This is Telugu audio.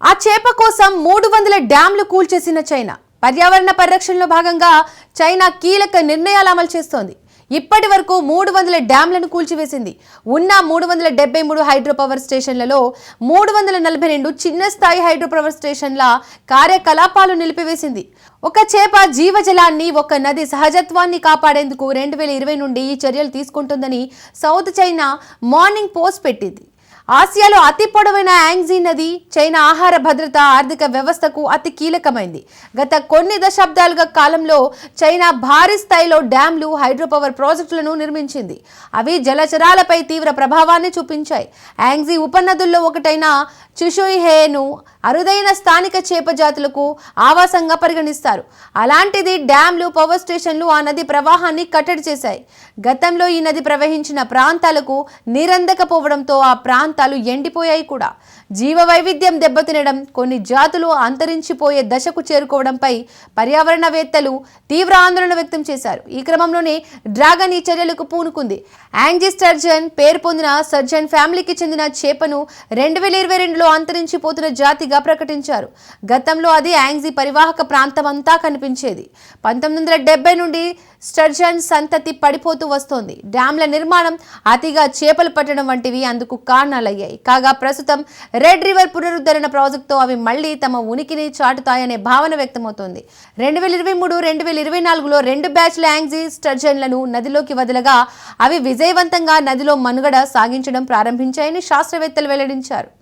ఆ చేప కోసం మూడు వందల డ్యాంలు కూల్చేసిన చైనా. పర్యావరణ పరిరక్షణలో భాగంగా చైనా కీలక నిర్ణయాలు అమలు చేస్తోంది. ఇప్పటి వరకు మూడు వందల డ్యాంలను కూల్చివేసింది. ఉన్న మూడు వందల డెబ్బై మూడు హైడ్రోపవర్ స్టేషన్లలో మూడు వందల నలభై రెండు చిన్న స్థాయి హైడ్రోపవర్ స్టేషన్ల కార్యకలాపాలు నిలిపివేసింది. ఒక చేప జీవజలాన్ని ఒక నది సహజత్వాన్ని కాపాడేందుకు రెండు వేల ఇరవై నుండి ఈ చర్యలు తీసుకుంటుందని సౌత్ చైనా మార్నింగ్ పోస్ట్ పెట్టింది. ఆసియాలో అతి పొడవైన యాంగ్జీ నది చైనా ఆహార భద్రత ఆర్థిక వ్యవస్థకు అతి కీలకమైంది. గత కొన్ని దశాబ్దాలుగా కాలంలో చైనా భారీ స్థాయిలో డ్యాంలు హైడ్రోపవర్ ప్రాజెక్టులను నిర్మించింది. అవి జలచరాలపై తీవ్ర ప్రభావాన్ని చూపించాయి. యాంగ్జీ ఉపనదుల్లో ఒకటైన చుషుయిహేను అరుదైన స్థానిక చేప జాతులకు ఆవాసంగా పరిగణిస్తారు. అలాంటిది డ్యాంలు పవర్ స్టేషన్లు ఆ నది ప్రవాహాన్ని కట్టడి చేశాయి. గతంలో ఈ నది ప్రవహించిన ప్రాంతాలకు నీరందకపోవడంతో ఆ ప్రాంతాలు ఎండిపోయాయి కూడా. జీవ వైవిధ్యం దెబ్బతినడం కొన్ని జాతులు అంతరించిపోయే దశకు చేరుకోవడంపై పర్యావరణవేత్తలు తీవ్ర ఆందోళన వ్యక్తం చేశారు. ఈ క్రమంలోనే డ్రాగన్ ఈ చర్యలకు పూనుకుంది. యాంజిస్టర్జన్ పేరు పొందిన సర్జన్ ఫ్యామిలీకి చెందిన చేపను రెండు వేల ఇరవై రెండులో అంతరించిపోతున్న జాతిగా ప్రకటించారు. గతంలో అది యాంగ్జీ పరివాహక ప్రాంతం అంతా కనిపించేది. పంతొమ్మిది వందల డెబ్బై నుండి స్టర్జన్ సంతతి పడిపోతూ వస్తోంది. డ్యాంల నిర్మాణం అతిగా చేపలు పట్టడం వంటివి అందుకు కారణాలయ్యాయి. కాగా ప్రస్తుతం రెడ్ రివర్ పునరుద్ధరణ ప్రాజెక్టుతో అవి మళ్ళీ తమ ఉనికిని చాటుతాయనే భావన వ్యక్తమవుతోంది. రెండు వేల ఇరవై మూడు రెండు వేల ఇరవై నాలుగులో రెండు బ్యాచ్ల యాంగ్జీ స్టర్జన్లను నదిలోకి వదలగా అవి విజయవంతంగా నదిలో మనుగడ సాగించడం ప్రారంభించాయని శాస్త్రవేత్తలు వెల్లడించారు.